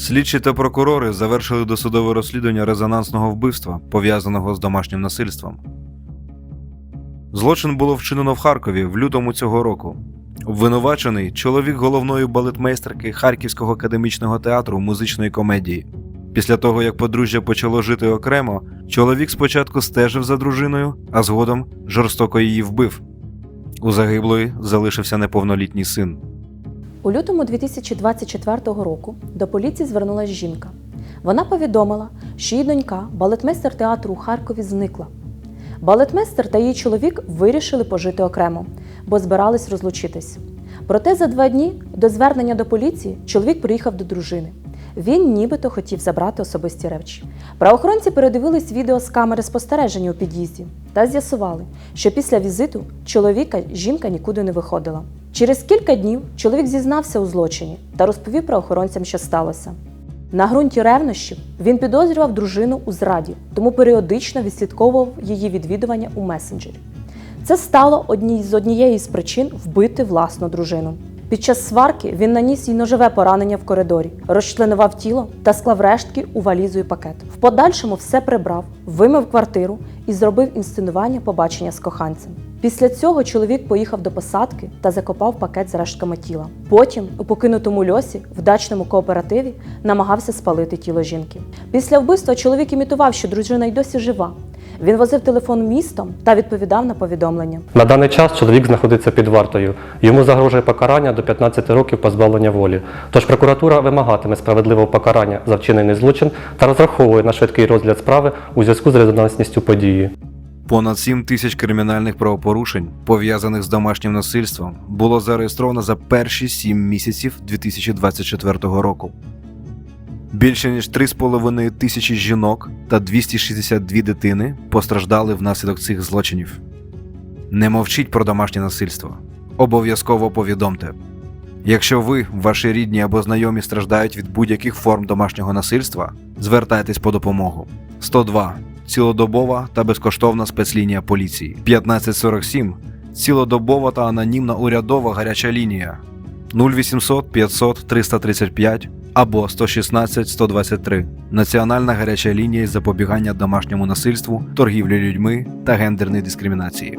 Слідчі та прокурори завершили досудове розслідування резонансного вбивства, пов'язаного з домашнім насильством. Злочин було вчинено в Харкові в лютому цього року. Обвинувачений чоловік головної балетмейстерки Харківського академічного театру музичної комедії. Після того, як подружжя почало жити окремо, чоловік спочатку стежив за дружиною, а згодом жорстоко її вбив. У загиблої залишився неповнолітній син. У лютому 2024 року до поліції звернулася жінка. Вона повідомила, що її донька, балетмейстер театру у Харкові, зникла. Балетмейстер та її чоловік вирішили пожити окремо, бо збирались розлучитись. Проте за два дні до звернення до поліції чоловік приїхав до дружини. Він нібито хотів забрати особисті речі. Правоохоронці передивились відео з камери спостереження у під'їзді та з'ясували, що після візиту чоловіка жінка нікуди не виходила. Через кілька днів чоловік зізнався у злочині та розповів правоохоронцям, що сталося. На ґрунті ревнощів він підозрював дружину у зраді, тому періодично відслідковував її відвідування у месенджері. Це стало одній з однією з причин вбити власну дружину. Під час сварки він наніс їй ножове поранення в коридорі, розчленував тіло та склав рештки у валізу і пакет. В подальшому все прибрав, вимив квартиру і зробив інсценування побачення з коханцем. Після цього чоловік поїхав до посадки та закопав пакет з рештками тіла. Потім, у покинутому льосі, в дачному кооперативі, намагався спалити тіло жінки. Після вбивства чоловік імітував, що дружина й досі жива. Він возив телефон містом та відповідав на повідомлення. На даний час чоловік знаходиться під вартою. Йому загрожує покарання до 15 років позбавлення волі. Тож прокуратура вимагатиме справедливого покарання за вчинений злочин та розраховує на швидкий розгляд справи у зв'язку з резонансністю події. Понад 7 тисяч кримінальних правопорушень, пов'язаних з домашнім насильством, було зареєстровано за перші 7 місяців 2024 року. Більше ніж 3,5 тисячі жінок та 262 дитини постраждали внаслідок цих злочинів. Не мовчіть про домашнє насильство. Обов'язково повідомте. Якщо ви, ваші рідні або знайомі страждають від будь-яких форм домашнього насильства, звертайтесь по допомогу. 102 цілодобова та безкоштовна спецлінія поліції. 1547 цілодобова та анонімна урядова гаряча лінія 0800 500 335 або 116 123 Національна гаряча лінія із запобігання домашньому насильству, торгівлі людьми та гендерної дискримінації.